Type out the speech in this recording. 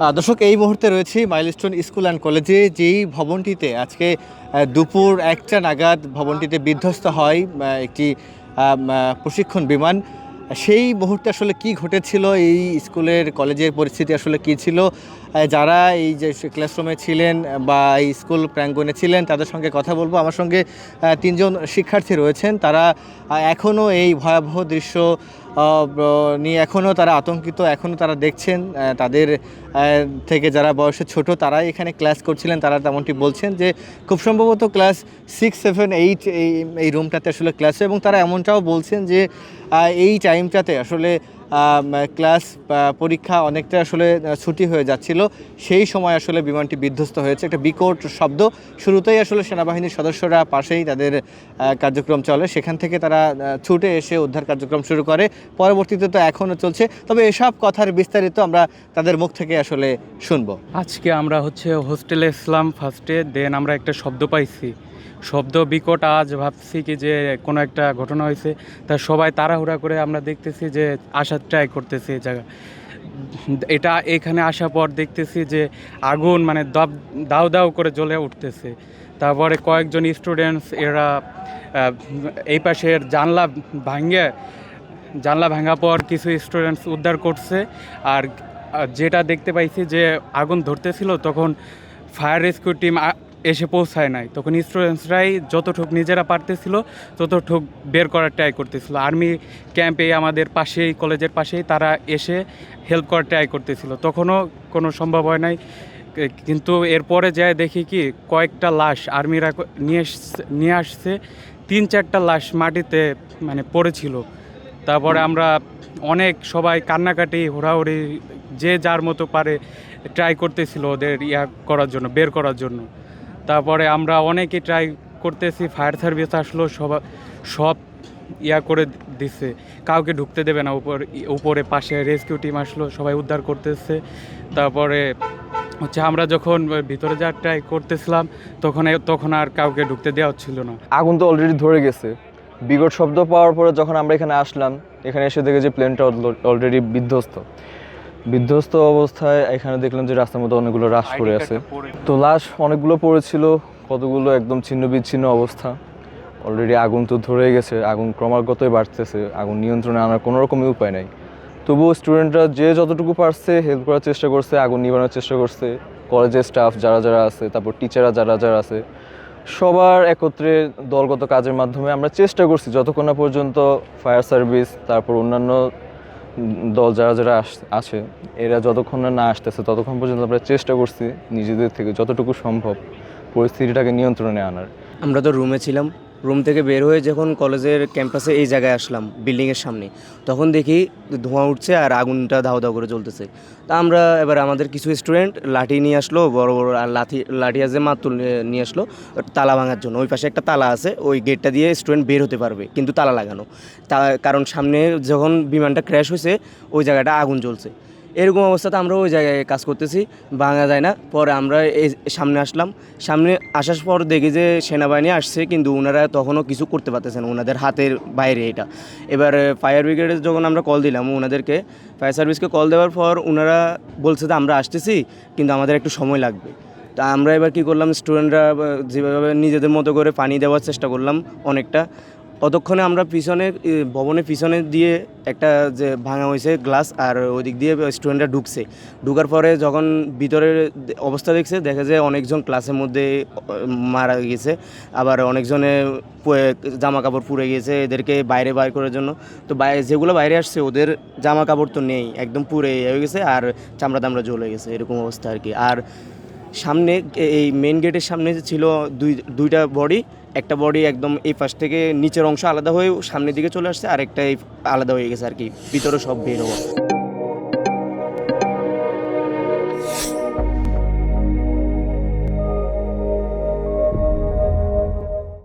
দর্শক, এই মুহূর্তে রয়েছি মাইলস্টোন স্কুল অ্যান্ড কলেজে, যেই ভবনটিতে আজকে দুপুর একটা নাগাদ ভবনটিতে বিধ্বস্ত হয় একটি প্রশিক্ষণ বিমান। সেই মুহূর্তে আসলে কি ঘটেছিল? এই স্কুলের কলেজের পরিস্থিতি আসলে কি ছিল? যারা এই যে ক্লাসরুমে ছিলেন বা এই স্কুল প্রাঙ্গণে ছিলেন, তাদের সঙ্গে কথা বলব। আমার সঙ্গে তিনজন শিক্ষার্থী রয়েছেন। তারা এখনও এই ভয়াবহ দৃশ্য নিয়ে এখনও তারা আতঙ্কিত এখনও তারা দেখছেন তাদের থেকে যারা বয়সে ছোট, তারাই এখানে ক্লাস করছিলেন। তারা তেমনটি বলছেন যে, খুব সম্ভবত ক্লাস সিক্স সেভেন এইট এই এই রুমটাতে আসলে ক্লাস এবং তারা এমনটাও বলছেন যে এই টাইমটাতে আসলে ক্লাস পরীক্ষা অনেকটা আসলে ছুটি হয়ে যাচ্ছিল। সেই সময় আসলে বিমানটি বিধ্বস্ত হয়েছে। একটা বিকট শব্দ। শুরুতেই আসলে সেনাবাহিনীর সদস্যরা পাশেই তাদের কার্যক্রম চলে। সেখান থেকে তারা ছুটে এসে উদ্ধার কার্যক্রম শুরু করে। পরবর্তীতে তো এখনও চলছে। তবে এসব কথার বিস্তারিত আমরা তাদের মুখ থেকে আসলে শুনব। আজকে আমরা হচ্ছে হোস্টেলে ইসলাম ফার্স্টে দেন আমরা একটা শব্দ পাইছি। শব্দ বিকট আজ, ভাবছি কি যে কোনো একটা ঘটনা হয়েছে। তা সবাই তাড়াহুড়া করে আমরা দেখতেছি যে আসার ট্রাই করতেছি জায়গা। এটা এখানে আসার পর দেখতেছি যে আগুন মানে দাব, দাউ দাউ করে জ্বলে উঠতেছে। তারপরে কয়েকজন স্টুডেন্টস এরা এই পাশের জানলা ভাঙ্গে জানলা ভাঙা পর কিছু স্টুডেন্টস উদ্ধার করছে। আর যেটা দেখতে পাইছি যে আগুন ধরতেছিল, তখন ফায়ার রেস্কিউ টিম এসে পৌঁছায় নাই। তখন স্টুডেন্টসরাই যতটুক নিজেরা পারতেছিল, ততটুক বের করার ট্রাই করতেছিল। আর্মি ক্যাম্পে আমাদের পাশেই কলেজের পাশেই তারা এসে হেল্প করার ট্রাই করতেছিল। তখনও কোনো সম্ভব হয় নাই। কিন্তু এরপরে যায় দেখি কি, কয়েকটা লাশ আর্মিরা নিয়ে নিয়ে আসছে। তিন চারটা লাশ মাটিতে মানে পড়েছিল। তারপরে আমরা অনেক সবাই কান্নাকাটি, হুড়াহুড়ি, যে যার মতো পারে ট্রাই করতেছিল ওদের ইয়া করার জন্য, বের করার জন্য। তারপরে আমরা অনেকে ট্রাই করতেছি ফায়ার সার্ভিস আসলো, সব সব ইয়া করে দিছে। কাউকে ঢুকতে দেবে না, উপর, উপরে পাশে রেস্কিউ টিম আসলো, সবাই উদ্ধার করতেছে। তারপরে হচ্ছে আমরা যখন ভিতরে যাওয়ার ট্রাই করতেছিলাম, তখন তখন আর কাউকে ঢুকতে দেওয়া হচ্ছিল না। আগুন তো অলরেডি ধরে গেছে। বিকট শব্দ পাওয়ার পরে যখন আমরা এখানে আসলাম এখানে এসে দেখে যে প্লেনটা অলরেডি বিধ্বস্ত। বিধ্বস্ত অবস্থায় এখানে দেখলাম যে রাস্তার মধ্যে অনেকগুলো রাশ পড়ে আছে। তো লাশ অনেকগুলো পড়েছিল কতগুলো একদম ছিন্ন বিচ্ছিন্ন অবস্থা। অলরেডি আগুন তো ধরে গেছে আগুন ক্রমাগতই বাড়তেছে আগুন নিয়ন্ত্রণে আনার কোনো রকমই উপায় নাই। তবুও স্টুডেন্টরা যে যতটুকু পারছে হেল্প করার চেষ্টা করছে আগুন নিবানোর চেষ্টা করছে। কলেজের স্টাফ যারা যারা আছে তারপর টিচাররা যারা যারা আছে সবার একত্রে দলগত কাজের মাধ্যমে আমরা চেষ্টা করছি যতক্ষণ না পর্যন্ত ফায়ার সার্ভিস, তারপর অন্যান্য দল যারা যারা আছে, এরা যতক্ষণ না না আসতেছে, ততক্ষণ পর্যন্ত আমরা চেষ্টা করছি নিজেদের থেকে যতটুকু সম্ভব পরিস্থিতিটাকে নিয়ন্ত্রণে আনার। আমরা তো রুমে ছিলাম। রুম থেকে বের হয়ে যখন কলেজের ক্যাম্পাসে এই জায়গায় আসলাম বিল্ডিংয়ের সামনে, তখন দেখি ধোঁয়া উঠছে আর আগুনটা ধাও ধাও করে জ্বলতেছে। তা আমরা এবার আমাদের কিছু স্টুডেন্ট লাঠি নিয়ে আসলো, বড় বড় আর লাঠি লাঠি আছে মাতুল নিয়ে আসলো, তালা ভাঙার জন্য। ওই পাশে একটা তালা আছে, ওই গেটটা দিয়ে স্টুডেন্ট বের হতে পারবে, কিন্তু তালা লাগানো। তা, কারণ সামনে যখন বিমানটা ক্র্যাশ হয়েছে, ওই জায়গাটা আগুন জ্বলছে। এরকম অবস্থাতে আমরা ওই জায়গায় কাজ করতেছি, ভাঙা যায় না। পরে আমরা এই সামনে আসলাম। সামনে আসার পর দেখি যে সেনাবাহিনী আসছে, কিন্তু ওনারা তখনও কিছু করতে পারতেছেন না ওনাদের হাতের বাইরে এটা। এবার ফায়ার ব্রিগেডে যখন আমরা কল দিলাম ওনাদেরকে ফায়ার সার্ভিসকে কল দেওয়ার পর ওনারা বলছে যে, আমরা আসতেছি, কিন্তু আমাদের একটু সময় লাগবে। তা আমরা এবার কি করলাম স্টুডেন্টরা যেভাবে নিজেদের মতো করে পানি দেওয়ার চেষ্টা করলাম অনেকটা। ততক্ষণে আমরা পিছনে ভবনের পিছনে দিয়ে একটা যে ভাঙা হয়েছে গ্লাস আর ওই দিক দিয়ে স্টুডেন্টরা ঢুকছে। ঢুকার পরে যখন ভিতরের অবস্থা দেখছে, দেখে যে অনেকজন ক্লাসের মধ্যে মারা গেছে। আবার অনেকজনে জামা কাপড় পুড়ে গিয়েছে এদেরকে বাইরে বাইর করার জন্য। তো যেগুলো বাইরে আসছে ওদের জামা কাপড় তো নেই, একদম পুড়ে হয়ে গেছে আর চামড়া দামড়া জ্বলে গেছে, এরকম অবস্থা আর কি। আর সামনে, এই মেন গেটের সামনে ছিল দুই, দুইটা বডি একটা বডি একদম এই পাশ থেকে নিচের অংশ আলাদা হয়ে সামনের দিকে চলে আসছে আর একটা আলাদা হয়ে গেছে আর কি। ভিতরে সব বের হওয়া।